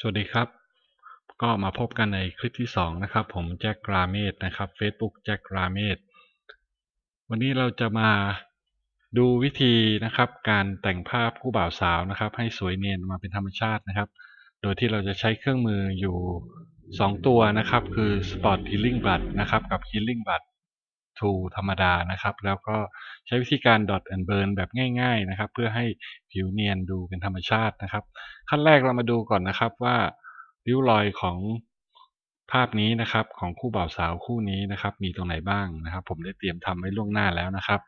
สวัสดีครับ ก็มาพบกันในคลิปที่ 2 นะครับ ผมแจ็คกราเมดนะครับ Facebook แจ็คกราเมดวันนี้เราจะมาดูวิธีนะครับ การแต่งภาพคู่บ่าวสาวนะครับ ให้สวยเนียนมาเป็นธรรมชาตินะครับ โดยที่เราจะใช้เครื่องมืออยู่ 2 ตัวนะครับ คือ Spot Healing Blood นะครับกับ Healing Blood 2ธรรมดานะครับ แล้วก็ใช้วิธีการ dot and burn แบบง่ายๆนะครับ เพื่อให้ผิวเนียนดูเป็นธรรมชาตินะครับ ขั้นแรกเรามาดูก่อนนะครับว่าริ้วรอยของภาพนี้นะครับของคู่บ่าวสาวคู่นี้นะครับ มีตรงไหนบ้างนะครับ ผมได้เตรียมทำไว้ล่วงหน้าแล้วนะครับ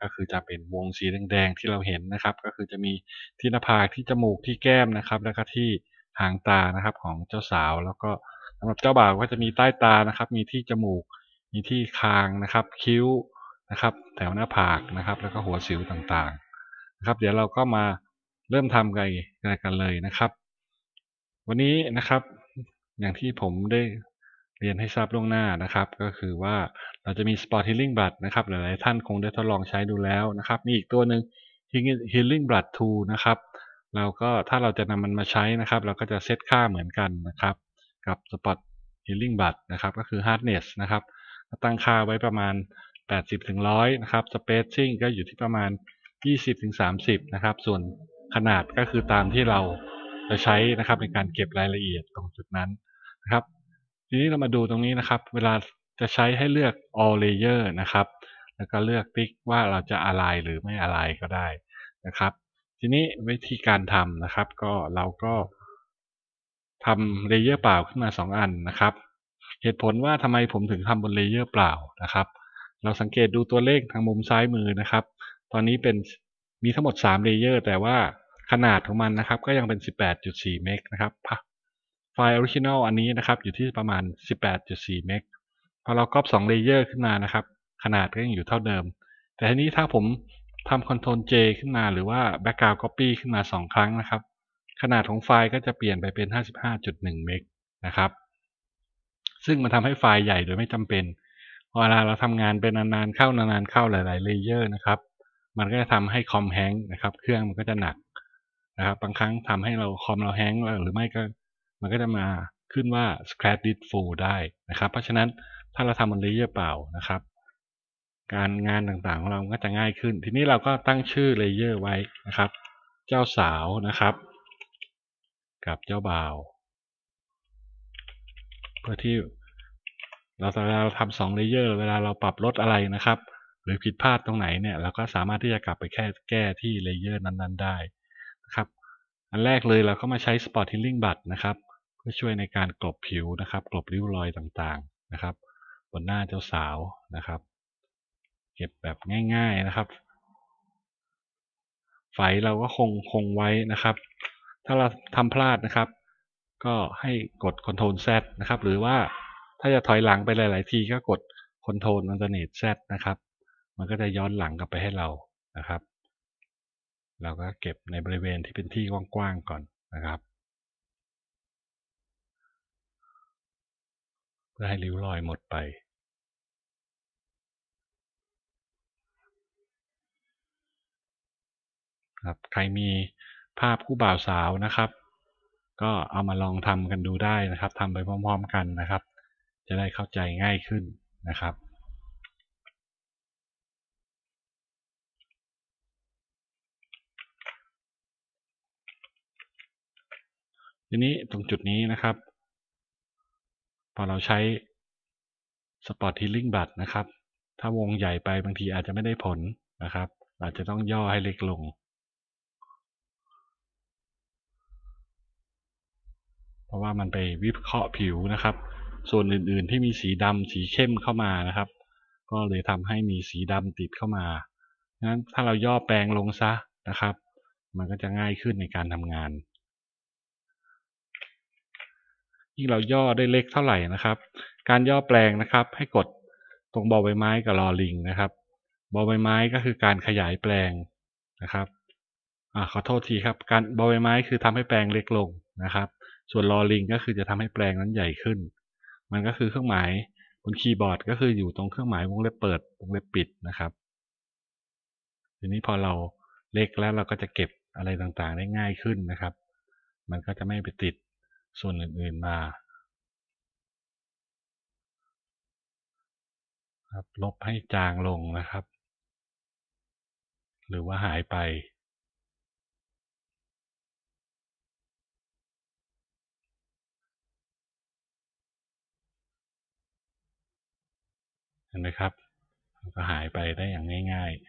ก็คือจะเป็นวงสีแดงๆที่เราเห็นนะครับ ก็คือจะมีที่หน้าผากที่จมูกที่แก้มนะครับ แล้วก็ที่หางตานะครับของเจ้าสาว แล้วก็สำหรับเจ้าบ่าวก็จะมีใต้ตานะครับ มีที่จมูก มีที่คางนะครับ คิ้วนะครับ แถวหน้าผากนะครับ แล้วก็หัวสิวต่างๆนะครับ เดี๋ยวเราก็มาเริ่มทำกันกันเลยนะครับ วันนี้นะครับ อย่างที่ผมได้เรียนให้ทราบล่วงหน้านะครับ ก็คือว่าเราจะมี Spot Healing Blood นะครับ หลายๆท่านคงได้ทดลองใช้ดูแล้วนะครับ มีอีกตัวหนึ่ง Healing Blood 2 นะครับเราก็ถ้าเราจะนำมันมาใช้นะครับ เราก็จะเซตค่าเหมือนกันนะครับ กับ Spot Healing Blood นะครับ ก็คือ Hardness นะครับ ตั้งค่าไว้ประมาณ 80ถึง100นะครับ Spacing ก็อยู่ที่ประมาณ 20ถึง30นะครับ ส่วนขนาดก็คือตามที่เราจะใช้นะครับในการเก็บรายละเอียดตรงจุดนั้นนะครับ ทีนี้เรามาดูตรงนี้นะครับ เวลาจะใช้ให้เลือก all layer นะครับ แล้วก็เลือกติ๊กว่าเราจะอะไรหรือไม่อะไรก็ได้นะครับ ทีนี้วิธีการทำนะครับ ก็เราก็ทำเลเยอร์เปล่าขึ้นมา 2 อันนะครับ เหตุผลว่าทำไมผมถึงทำบนเลเยอร์เปล่านะครับ เราสังเกตดูตัวเลขทางมุมซ้ายมือนะครับ ตอนนี้เป็นมีทั้งหมด3เลเยอร์แต่ว่าขนาดของมันนะครับ ก็ยังเป็น 18.4 เมกนะครับไฟล์ออริจินอลอันนี้นะครับ อยู่ที่ประมาณ 18.4 เมกพอเราก๊อป2เลเยอร์ขึ้นมานะครับ ขนาดก็ยังอยู่เท่าเดิม แต่ทีนี้ถ้าผมทำ Ctrl J ขึ้นมาหรือว่า Background Copy ขึ้นมา 2 ครั้งนะครับ ขนาดของไฟล์ก็จะเปลี่ยนไปเป็น 55.1 เมกนะครับ ซึ่งมันทำให้ไฟล์ใหญ่โดยไม่จำเป็นเวลาเราทำงานเป็นนานๆเข้านานๆเข้าหลายๆเลเยอร์นะครับ มันก็จะทำให้คอมแฮงนะครับ เครื่องมันก็จะหนักนะครับ บางครั้งทำให้เราคอมเราแฮงหรือไม่ก็มันก็จะมาขึ้นว่า scratch disk full ได้นะครับ เพราะฉะนั้นถ้าเราทำบนเลเยอร์เปล่านะครับ การงานต่างๆของเราก็จะง่ายขึ้น ทีนี้เราก็ตั้งชื่อเลเยอร์ไว้นะครับ เจ้าสาวนะครับ กับเจ้าบ่าว เพื่อที่เราเวลาเราทำสองเลเยอร์เวลาเราปรับลดอะไรนะครับ หรือผิดพลาดตรงไหนเนี่ยเราก็สามารถที่จะกลับไปแค่แก้ที่เลเยอร์นั้นๆ ได้นะครับ อันแรกเลยเราก็มาใช้ Spot Healing Blood นะครับ เพื่อช่วยในการกลบผิวนะครับ กลบริ้วรอยต่างๆนะครับ บนหน้าเจ้าสาวนะครับ เก็บแบบง่าย ๆนะครับ ไฟเราก็คงคงไว้นะครับ ถ้าเราทำพลาดนะครับ ก็ให้กด Ctrl Z นะครับ หรือว่าถ้าจะถอยหลังไปหลาย ๆ ทีก็กด Ctrl Alternate Z นะครับ มันก็จะย้อนหลังกลับไปให้เรานะครับ เราก็เก็บในบริเวณที่เป็นที่กว้าง ๆ ก่อนนะครับ เพื่อให้ริ้วรอยหมดไปครับใครมีภาพคู่บ่าวสาวนะครับ ก็เอามาลองทำกันดูได้นะครับทำไปพร้อมๆกันนะครับ จะได้เข้าใจง่ายขึ้นนะครับทีนี้ตรงจุดนี้นะครับ พอเราใช้ Spot Healing Blood นะครับ ถ้าวงใหญ่ไปบางทีอาจจะไม่ได้ผลนะครับ อาจจะต้องย่อให้เล็กลง เพ ราะว่ามันไปวิเคราะห์ผิวนะครับ ส่วนอื่นๆที่มีสีดำสีเข้มเข้ามานะครับ ก็เลยทำให้มีสีดำติดเข้ามาดังนั้นถ้าเราย่อแปลงลงซะนะครับ มันก็จะง่ายขึ้นในการทำงานยิ่งเราย่อได้เล็กเท่าไหร่นะครับ การย่อแปลงนะครับ ให้กดตรงบอใบไม้กับลอลิงนะครับ บอใบไม้ก็คือการขยายแปลงนะครับอขอโทษทีครับ การบอใบไม้คือทำให้แปลงเล็กลงนะครับ ส่วนลอลิงก็คือจะทำให้แปลงนั้นใหญ่ขึ้น มันก็คือเครื่องหมายบนคีย์บอร์ดก็คืออยู่ตรงเครื่องหมายวงเล็บเปิดวงเล็บปิดนะครับ ทีนี้พอเราเล็กแล้วเราก็จะเก็บอะไรต่างๆได้ง่ายขึ้นนะครับ มันก็จะไม่ไปติดส่วนอื่นๆมาครับลบให้จางลงนะครับ หรือว่าหายไป ห็นไหมครับก็หายไปได้อย่างง่ายๆ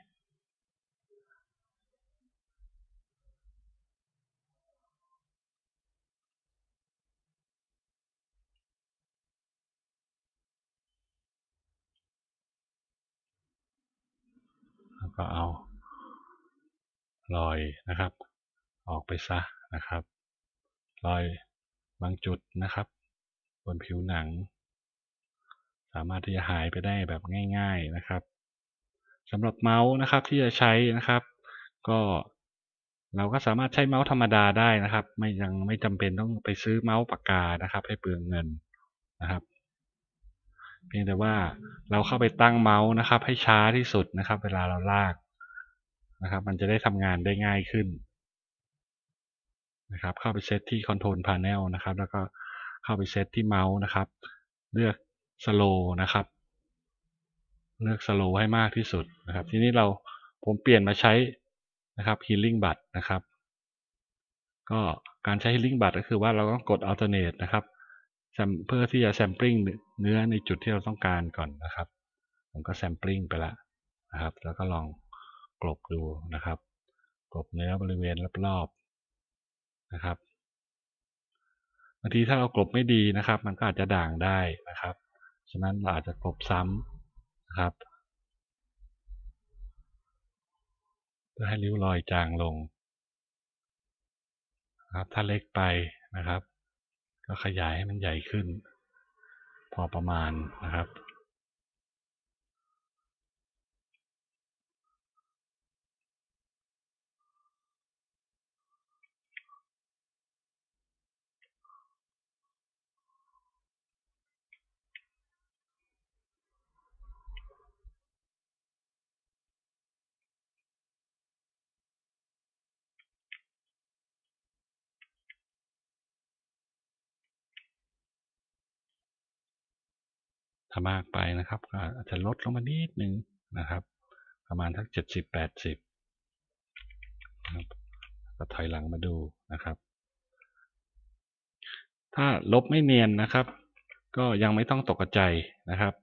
แล้วก็เอารอยนะครับ ออกไปซะนะครับรอยบางจุดนะครับ บนผิวหนัง สามารถที่จะหายไปได้แบบง่าย ๆนะครับสำหรับเมาส์นะครับที่จะใช้นะครับ ก็เราก็สามารถใช้เมาส์ธรรมดาได้นะครับ ไม่ยังไม่จำเป็นต้องไปซื้อเมาส์ปากกานะครับ ให้เปลืองเงินนะครับ เพียงแต่ว่าเราเข้าไปตั้งเมาส์นะครับ ให้ช้าที่สุดนะครับ เวลาเราลากนะครับ มันจะได้ทำงานได้ง่ายขึ้นนะครับ เข้าไปเซตที่ Control Panel นะครับ แล้วก็เข้าไปเซตที่เมาส์นะครับ เลือก Slow นะครับ เลือก Slow ให้มากที่สุดนะครับ ทีนี้เราผมเปลี่ยนมาใช้นะครับ Healing Bud นะครับ ก็การใช้ Healing Bud ก็คือว่าเราต้องกด Alternate นะครับเพื่อที่จะ Sampling เนื้อในจุดที่เราต้องการก่อนนะครับ ผมก็ Sampling ไปแล้วนะครับ แล้วก็ลองกลบดูนะครับ กลบเนื้อบริเวณรอบๆนะครับบางทีถ้าเรากลบไม่ดีนะครับ มันก็อาจจะด่างได้นะครับะนั้นเราอาจจะกลบซ้ำนะครับเพื่อให้ริ้วรอยจางลงครับถ้าเล็กไปนะครับ ก็ขยายให้มันใหญ่ขึ้น พอประมาณนะครับ ถ้ามากไปนะครับก็อาจจะลดลงมานิดนึงนะครับ ประมาณทักเจ็ดสิบแปดสิบก็ถอยหลังมาดูนะครับ ถ้าลบไม่เนียนนะครับ ก็ยังไม่ต้องตกใจนะครับ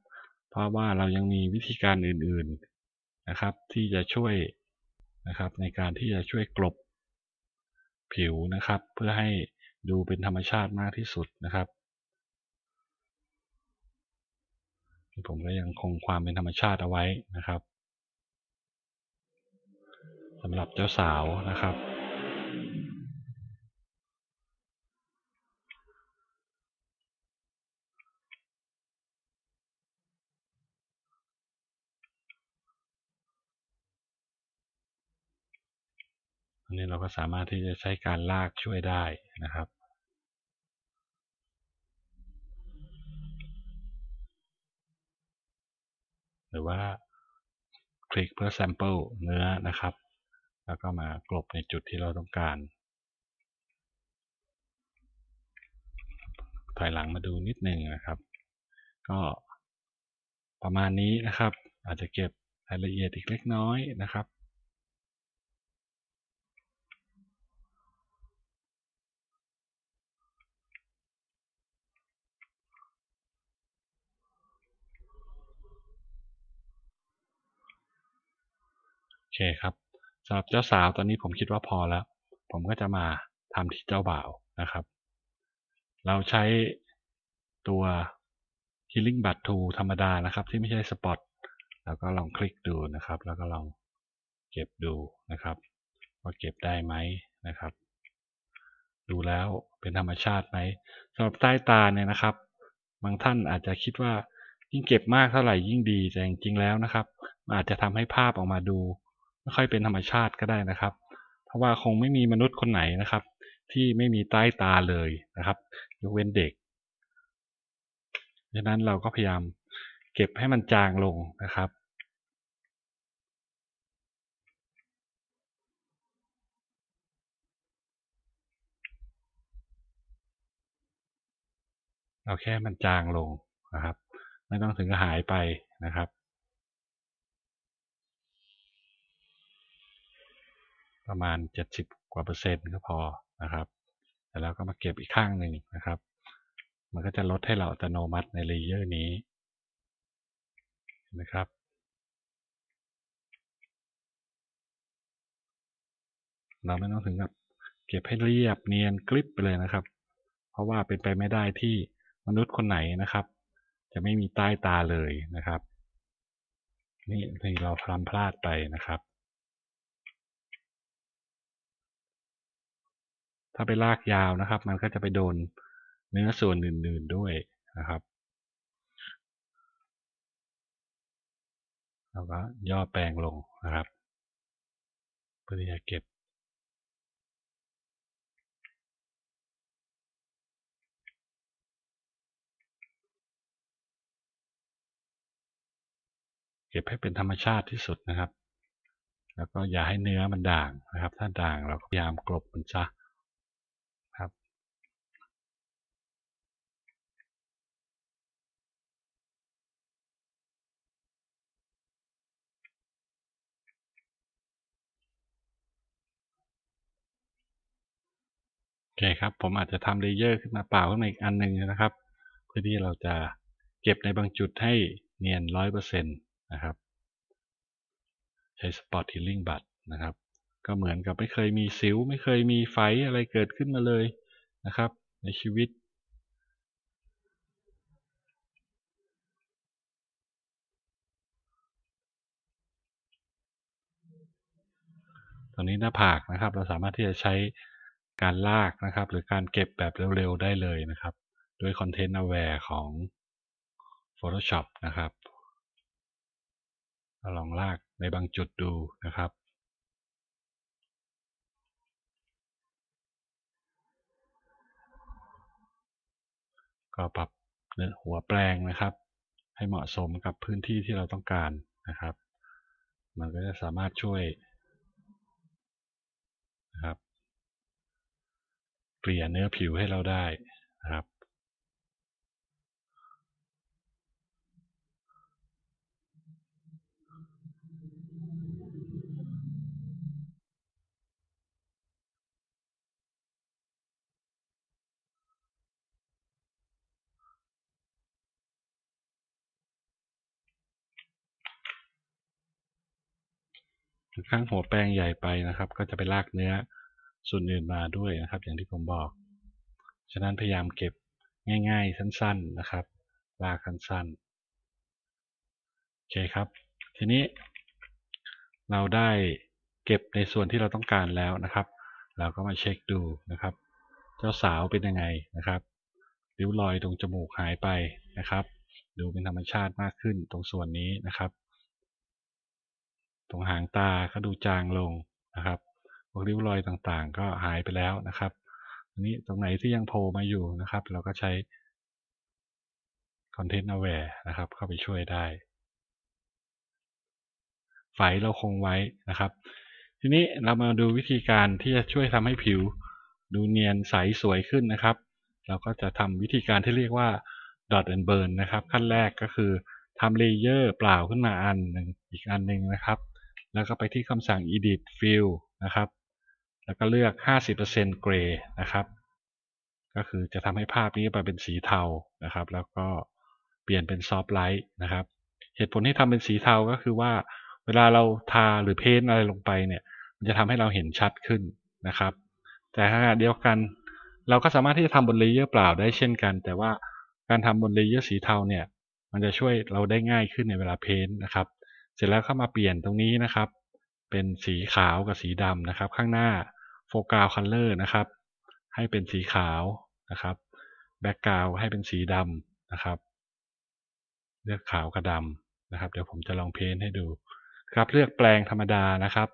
เพราะว่าเรายังมีวิธีการอื่นๆนะครับ ที่จะช่วยนะครับ ในการที่จะช่วยกลบผิวนะครับ เพื่อให้ดูเป็นธรรมชาติมากที่สุดนะครับ ผมก็ยังคงความเป็นธรรมชาติเอาไว้นะครับสำหรับเจ้าสาวนะครับอันนี้เราก็สามารถที่จะใช้การลากช่วยได้นะครับ หรือว่าคลิกเพื่อ sample เนื้อนะครับ แล้วก็มากลบในจุดที่เราต้องการ ถอยหลังมาดูนิดนึงนะครับ ก็ประมาณนี้นะครับ อาจจะเก็บรายละเอียดอีกเล็กน้อยนะครับ เคครับสำหรับเจ้าสาวตอนนี้ผมคิดว่าพอแล้ว ผมก็จะมาทำที่เจ้าบ่าวนะครับ เราใช้ตัว Healing Bud Tool ธรรมดานะครับ ที่ไม่ใช่สปอตแล้วก็ลองคลิกดูนะครับ แล้วก็ลองเก็บดูนะครับ ว่าเก็บได้ไหมนะครับ ดูแล้วเป็นธรรมชาติไหมสำหรับใต้ตาเนี่ยนะครับ บางท่านอาจจะคิดว่ายิ่งเก็บมากเท่าไหร่ยิ่งดีแต่จริงๆแล้วนะครับอาจจะทำให้ภาพออกมาดู ไม่ค่อยเป็นธรรมชาติก็ได้นะครับ เพราะว่าคงไม่มีมนุษย์คนไหนนะครับ ที่ไม่มีใต้ตาเลยนะครับยกเว้นเด็กดังนั้นเราก็พยายามเก็บให้มันจางลงนะครับเอาแค่มันจางลงนะครับ ไม่ต้องถึงกับหายไปนะครับ ประมาณ 70 กว่าเปอร์เซ็นต์ก็พอนะครับแล้วก็มาเก็บอีกข้างหนึ่งนะครับ มันก็จะลดให้เราอัตโนมัติในเลเยอร์นี้นะครับเราไม่ต้องถึงกับเก็บให้เรียบเนียนกริบไปเลยนะครับ เพราะว่าเป็นไปไม่ได้ที่มนุษย์คนไหนนะครับ จะไม่มีใต้ตาเลยนะครับ นี่ที่เราพลาดพลาดไปนะครับ ถ้าไปลากยาวนะครับ มันก็จะไปโดนเนื้อส่วนอื่น ๆด้วยนะครับแล้วก็ย่อแปลงลงนะครับ เพื่อที่จะเก็บ เก็บให้เป็นธรรมชาติที่สุดนะครับ แล้วก็อย่าให้เนื้อมันด่างนะครับ ถ้าด่างเราก็พยายามกลบมันซะ อเคครับ ผมอาจจะทำเลเยอร์ขึ้นมาเปล่าขึ้นมาอีกอันหนึ่งนะครับ เพื่อที่เราจะเก็บในบางจุดให้เนียนร้อยเปอร์เซ็นต์นะครับ ใช้ Spot Healing บัตนะครับ ก็เหมือนกับไม่เคยมีสิว ไม่เคยมีไฟอะไรเกิดขึ้นมาเลยนะครับ ในชีวิต ตอนนี้หน้าผากนะครับ เราสามารถที่จะใช้ การลากนะครับ หรือการเก็บแบบเร็วๆได้เลยนะครับ ด้วย Content Aware ของ Photoshop นะครับลองลากในบางจุดดูนะครับก็ปรับเนื้อหัวแปลงนะครับ ให้เหมาะสมกับพื้นที่ที่เราต้องการนะครับ มันก็จะสามารถช่วยนะครับ เกลี่ยเนื้อผิวให้เราได้นะครับ ข้างหัวแปรงใหญ่ไปนะครับ ก็จะไปลากเนื้อ ส่วนอื่นมาด้วยนะครับ อย่างที่ผมบอก ฉะนั้นพยายามเก็บง่าย ๆ สั้น ๆนะครับลากสั้นๆโอเคครับ ทีนี้ เราได้เก็บในส่วนที่เราต้องการแล้วนะครับ เราก็มาเช็คดูนะครับ เจ้าสาวเป็นยังไงนะครับริ้วรอยตรงจมูกหายไปนะครับ ดูเป็นธรรมชาติมากขึ้นตรงส่วนนี้นะครับ ตรงหางตาก็ดูจางลงนะครับ พวกริ้วรอยต่างๆ ก็หายไปแล้วนะครับอันนี้ตรงไหนที่ยังโผล่มาอยู่นะครับ เราก็ใช้ Content Aware นะครับ เข้าไปช่วยได้ ไฟเราคงไว้นะครับ ทีนี้เรามาดูวิธีการที่จะช่วยทำให้ผิว ดูเนียนใสสวยขึ้นนะครับ เราก็จะทำวิธีการที่เรียกว่า dot and burn นะครับ ขั้นแรกก็คือทำเลเยอร์เปล่าขึ้นมาอันหนึ่งอีกอันหนึ่งนะครับ แล้วก็ไปที่คำสั่ง edit fill นะครับ แล้วก็เลือก 50% gray นะครับ ก็คือจะทำให้ภาพนี้ไปเป็นสีเทานะครับ แล้วก็เปลี่ยนเป็น soft light นะครับ เหตุผลที่ทำเป็นสีเทาก็คือว่า เวลาเราทาหรือเพ้นอะไรลงไปเนี่ย มันจะทำให้เราเห็นชัดขึ้นนะครับ แต่ขณะเดียวกัน เราก็สามารถที่จะทำบนเลเยอร์เปล่าได้เช่นกัน แต่ว่าการทำบนเลเยอร์สีเทาเนี่ยมันจะช่วยเราได้ง่ายขึ้นในเวลาเพ้นนะครับ เสร็จแล้วเข้ามาเปลี่ยนตรงนี้นะครับ เป็นสีขาวกับสีดำนะครับ ข้างหน้า โฟกัสคัลเลอร์นะครับ ให้เป็นสีขาวนะครับแบ็กกราวให้เป็นสีดำนะครับ เลือกขาวกับดำนะครับ เดี๋ยวผมจะลองเพ้นให้ดูครับ เลือกแปลงธรรมดานะครับ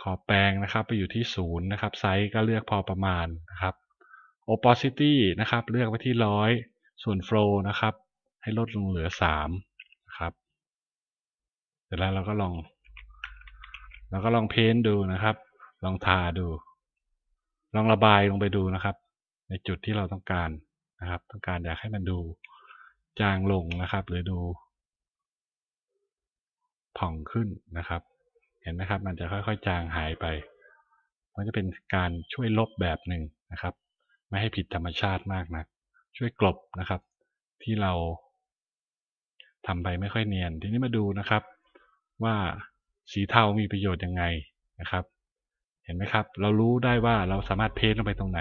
ขอแปลงนะครับไปอยู่ที่ศูนย์นะครับ ไซส์ก็เลือกพอประมาณนะครับ opacity นะครับ เลือกไว้ที่ร้อยส่วน flow นะครับ ให้ลดลงเหลือสามนะครับ เสร็จแล้วเราก็ลองเราก็ลองเพ้นดูนะครับ ลองทาดู ลองระบายลงไปดูนะครับ ในจุดที่เราต้องการนะครับ ต้องการอยากให้มันดูจางลงนะครับ หรือดูผ่องขึ้นนะครับ เห็นไหมครับ มันจะค่อยๆ จางหายไป มันจะเป็นการช่วยลบแบบหนึ่งนะครับ ไม่ให้ผิดธรรมชาติมากนะัก ช่วยกลบนะครับ ที่เราทำไปไม่ค่อยเนียน ทีนี้มาดูนะครับ ว่าสีเทามีประโยชน์ยังไงนะครับ เห็นไหมครับ เรารู้ได้ว่าเราสามารถเพ้นลงไปตรงไหน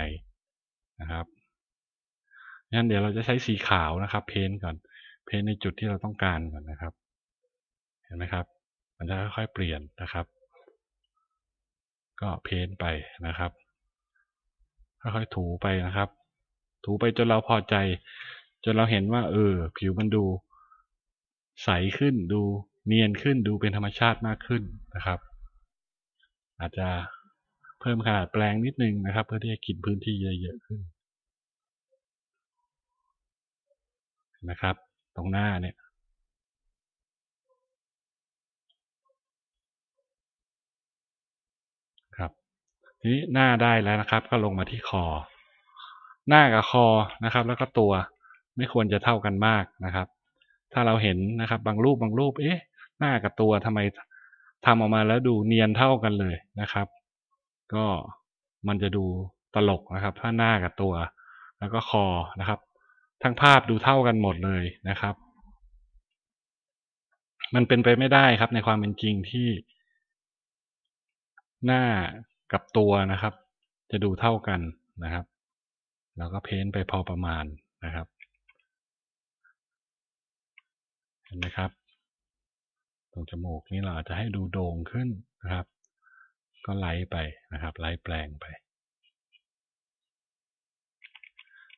นะครับงั้นเดี๋ยวเราจะใช้สีขาวนะครับ เพ้นก่อน เพ้นในจุดที่เราต้องการก่อนนะครับ เห็นไหมครับ มันจะค่อยๆเปลี่ยนนะครับ ก็เพ้นไปนะครับ ค่อยๆถูไปนะครับ ถูไปจนเราพอใจ จนเราเห็นว่า เออ ผิวมันดู ใสขึ้นดูเนียนขึ้นดูเป็นธรรมชาติมากขึ้นนะครับ อาจจะ เพิ่มขนาดแปลงนิดนึงนะครับ เพื่อที่จะกินพื้นที่เยอะๆขึ้นนะครับ ตรงหน้าเนี่ยครับทีนี้หน้าได้แล้วนะครับ ก็ลงมาที่คอ หน้ากับคอนะครับ แล้วก็ตัวไม่ควรจะเท่ากันมากนะครับ ถ้าเราเห็นนะครับ บางรูปบางรูป เอ๊ะ หน้ากับตัวทำไมทำออกมาแล้วดูเนียนเท่ากันเลยนะครับ ก็มันจะดูตลกนะครับ ถ้าหน้ากับตัว แล้วก็คอนะครับ ทั้งภาพดูเท่ากันหมดเลยนะครับ มันเป็นไปไม่ได้ครับ ในความเป็นจริงที่ หน้ากับตัวนะครับ จะดูเท่ากันนะครับ แล้วก็เพ้นไปพอประมาณนะครับ เห็นไหมครับ ตรงจมูกนี้เราอาจจะให้ดูโด่งขึ้นนะครับ ก็ไล่ไปนะครับไล่แปลงไป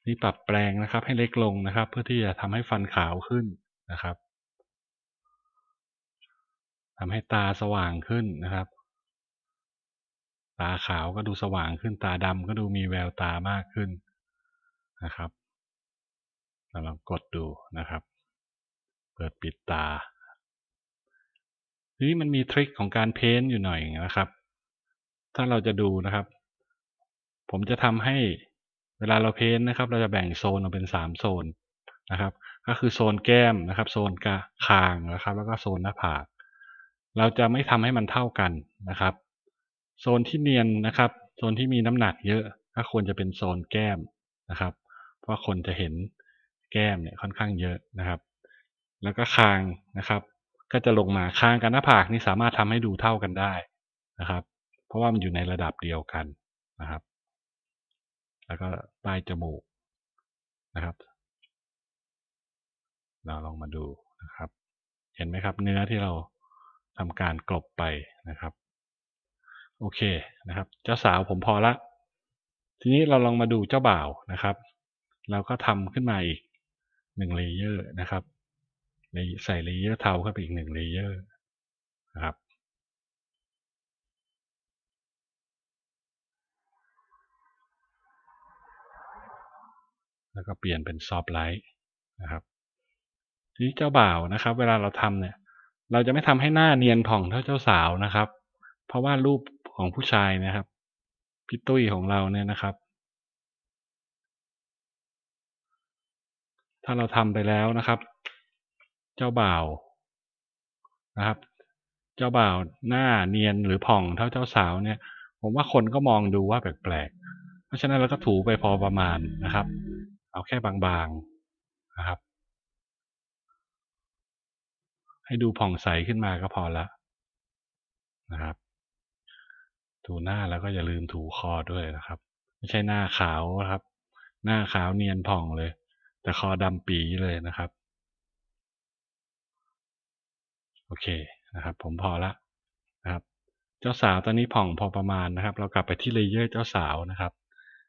นี่ปรับแปลงนะครับให้เล็กลงนะครับ เพื่อที่จะทำให้ฟันขาวขึ้นนะครับทำให้ตาสว่างขึ้นนะครับ ตาขาวก็ดูสว่างขึ้น ตาดำก็ดูมีแววตามากขึ้นนะครับเราลองกดดูนะครับ เปิดปิดตาทีนี้มันมีทริคของการเพ้นอยู่หน่อยนะครับ ถ้าเราจะดูนะครับ ผมจะทำให้เวลาเราเพ้นนะครับ เราจะแบ่งโซนออกเป็นสามโซนนะครับ ก็คือโซนแก้มนะครับ โซนกะคางนะครับ แล้วก็โซนหน้าผาก เราจะไม่ทำให้มันเท่ากันนะครับ โซนที่เนียนนะครับ โซนที่มีน้ำหนักเยอะก็ควรจะเป็นโซนแก้มนะครับ เพราะคนจะเห็นแก้มเนี่ยค่อนข้างเยอะนะครับ แล้วก็คางนะครับ ก็จะลงมาคางกับหน้าผากนี่สามารถทำให้ดูเท่ากันได้นะครับ ราะว่ามันอยู่ในระดับเดียวกันนะครับ แล้วก็ใต้จมูกนะครับ เราลองมาดูนะครับ เห็นไหมครับ เนื้อที่เราทำการกลบไปนะครับ โอเคนะครับ เจ้าสาวผมพอละ ทีนี้เราลองมาดูเจ้าบ่าวนะครับ เราก็ทำขึ้นมาอีกหนึ่งเลเยอร์นะครับใส่เลเยอร์เทาเข้าไปอีกหนึ่งเลเยอร์นะครับ แล้วก็เปลี่ยนเป็นซอฟไลท์นะครับ ทีนี้เจ้าบ่าวนะครับ เวลาเราทำเนี่ย เราจะไม่ทำให้หน้าเนียนผ่องเท่าเจ้าสาวนะครับ เพราะว่ารูปของผู้ชายนะครับพี่ตุ้ยของเราเนี่ยนะครับ ถ้าเราทำไปแล้วนะครับ เจ้าบ่าวนะครับ เจ้าบ่าวหน้าเนียนหรือผ่องเท่าเจ้าสาวเนี่ย ผมว่าคนก็มองดูว่าแปลกๆ เพราะฉะนั้นเราก็ถูไปพอประมาณนะครับ เอาแค่บางๆนะครับ ให้ดูผ่องใสขึ้นมาก็พอล้วนะครับถูหน้าแล้วก็อย่าลืมถูคอด้วยนะครับ ไม่ใช่หน้าขาวนะครับ หน้าขาวเนียนผ่องเลย แต่คอดำปีเลยนะครับ โอเคนะครับ ผมพอละนะครับ เจ้าสาวตอนนี้ผ่องพอประมาณนะครับ เรากลับไปที่เลเยอร์เจ้าสาวนะครับ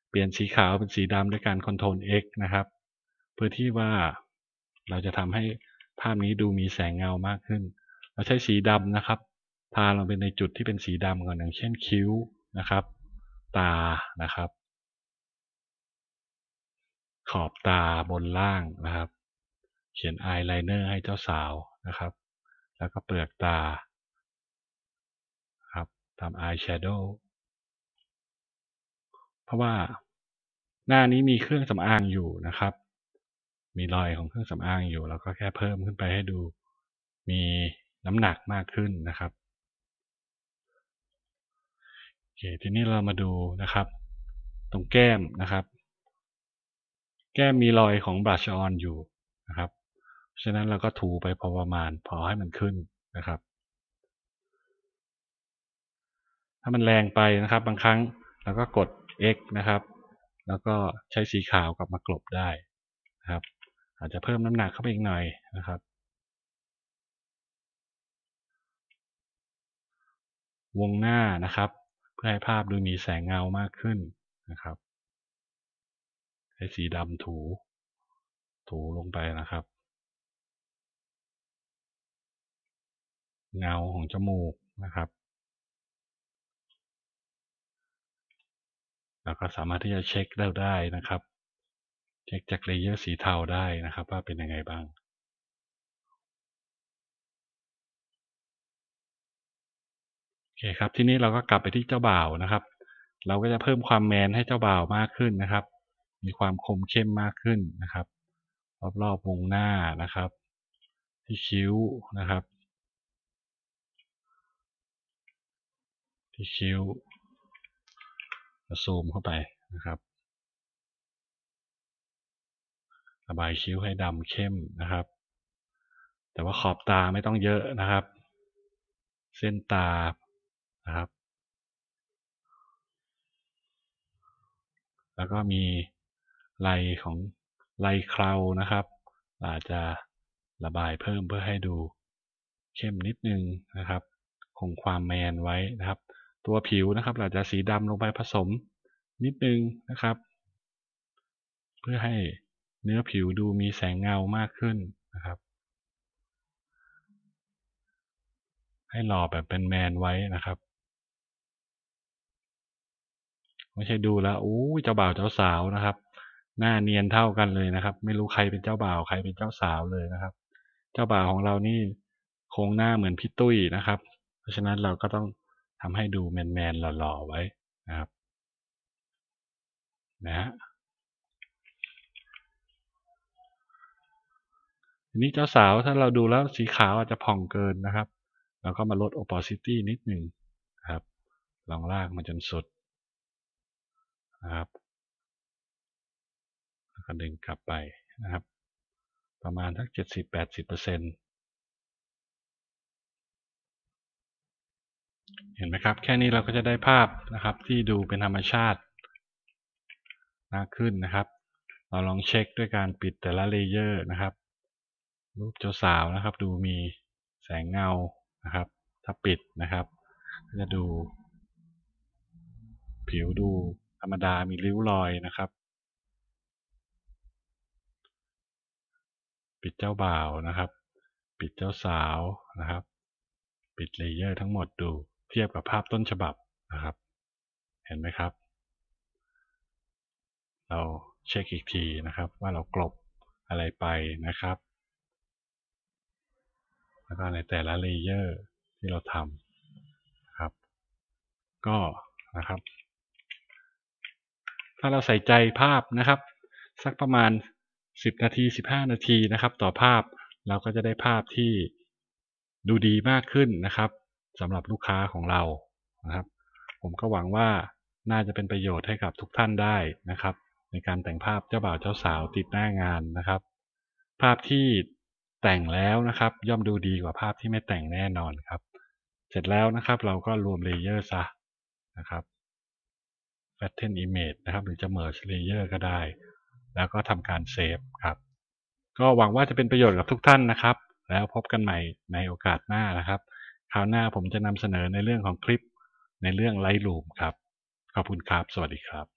เปลี่ยนสีขาวเป็นสีดำด้วยการคอนโทรล X นะครับ เพื่อที่ว่าเราจะทำให้ภาพนี้ดูมีแสงเงามากขึ้น เราใช้สีดำนะครับ ทาลงไปในจุดที่เป็นสีดำก่อนอย่างเช่นคิ้วนะครับ ตานะครับ ขอบตาบนล่างนะครับ เขียนอายไลเนอร์ให้เจ้าสาวนะครับ แล้วก็เปลือกตาครับทำอายแชโดว์ เพราะว่าหน้านี้มีเครื่องสำอางอยู่นะครับ มีรอยของเครื่องสำอางอยู่เราก็แค่เพิ่มขึ้นไปให้ดู มีน้ำหนักมากขึ้นนะครับโอเคทีนี้เรามาดูนะครับ ตรงแก้มนะครับ แก้มมีรอยของบลัชออนอยู่นะครับฉะนั้นเราก็ถูไปพอประมาณพอให้มันขึ้นนะครับ ถ้ามันแรงไปนะครับ บางครั้งเราก็กด X นะครับ แล้วก็ใช้สีขาวกลับมากลบได้นะครับ อาจจะเพิ่มน้ำหนักเข้าไปอีกหน่อยนะครับ วงหน้านะครับ เพื่อให้ภาพดูมีแสงเงามากขึ้นนะครับใช้สีดำถู ถูลงไปนะครับ เงาของจมูกนะครับ แล้วก็สามารถที่จะเช็คได้ได้นะครับ เช็คจากเลเยอร์สีเทาได้นะครับ ว่าเป็นยังไงบ้างโอเคครับที่นี้เราก็กลับไปที่เจ้าบ่าวนะครับ เราก็จะเพิ่มความแมนให้เจ้าบ่าวมากขึ้นนะครับ มีความคมเข้มมากขึ้นนะครับ รอบๆวงหน้านะครับ ที่คิ้วนะครับ ที่คิ้ว ซูมเข้าไปนะครับระบายคิ้วให้ดำเข้มนะครับ แต่ว่าขอบตาไม่ต้องเยอะนะครับ เส้นตานะครับ แล้วก็มีลายของลายเครานะครับ อาจจะระบายเพิ่มเพื่อให้ดูเข้มนิดนึงนะครับ คงความแมนไว้นะครับ ตัวผิวนะครับ เราจะสีดำลงไปผสมนิดนึงนะครับ เพื่อให้เนื้อผิวดูมีแสงเงามากขึ้นนะครับ ให้หล่อแบบเป็นแมนไว้นะครับไม่ใช่ดูแล้วอู้เจ้าบ่าวเจ้าสาวนะครับ หน้าเนียนเท่ากันเลยนะครับ ไม่รู้ใครเป็นเจ้าบ่าวใครเป็นเจ้าสาวเลยนะครับ เจ้าบ่าวของเรานี่โครงหน้าเหมือนพี่ตุ้ยนะครับ เพราะฉะนั้นเราก็ต้อง ทำให้ดูแมนๆหล่อๆไว้นะครับนะทีนี้เจ้าสาวถ้าเราดูแล้วสีขาวอาจจะผ่องเกินนะครับเราก็มาลด opacity นิดหนึ่งครับ ลองลากมาจนสุดนะครับแล้วก็ดึงกลับไปนะครับ ประมาณทัก 70-80%เปอร์เซ็นต์ เห็นไหมครับ แค่นี้เราก็จะได้ภาพนะครับ ที่ดูเป็นธรรมชาติมากขึ้นนะครับ เราลองเช็คด้วยการปิดแต่ละเลเยอร์นะครับ รูปเจ้าสาวนะครับ ดูมีแสงเงานะครับ ถ้าปิดนะครับก็จะดู ผิวดูธรรมดามีริ้วรอยนะครับ ปิดเจ้าบ่าวนะครับ ปิดเจ้าสาวนะครับ ปิดเลเยอร์ทั้งหมดดู เทียบกับภาพต้นฉบับนะครับ เห็นไหมครับ เราเช็คอีกทีนะครับว่าเรากลบอะไรไปนะครับ แล้วก็ในแต่ละเลเยอร์ที่เราทำครับ ก็นะครับ ถ้าเราใส่ใจภาพนะครับ สักประมาณ 10 นาที 15 นาทีนะครับ ต่อภาพเราก็จะได้ภาพที่ดูดีมากขึ้นนะครับ สำหรับลูกค้าของเรานะครับ ผมก็หวังว่าน่าจะเป็นประโยชน์ให้กับทุกท่านได้นะครับ ในการแต่งภาพเจ้าบ่าวเจ้าสาวติดหน้างานนะครับ ภาพที่แต่งแล้วนะครับ ย่อมดูดีกว่าภาพที่ไม่แต่งแน่นอนครับ เสร็จแล้วนะครับเราก็รวมเลเยอร์ซะนะครับ Flatten Image นะครับ หรือจะ Merge Layer ก็ได้ แล้วก็ทำการเซฟครับ ก็หวังว่าจะเป็นประโยชน์กับทุกท่านนะครับ แล้วพบกันใหม่ในโอกาสหน้านะครับ คราวหน้าผมจะนำเสนอในเรื่องของคลิปในเรื่องไลท์ลูมครับ ขอบคุณครับ สวัสดีครับ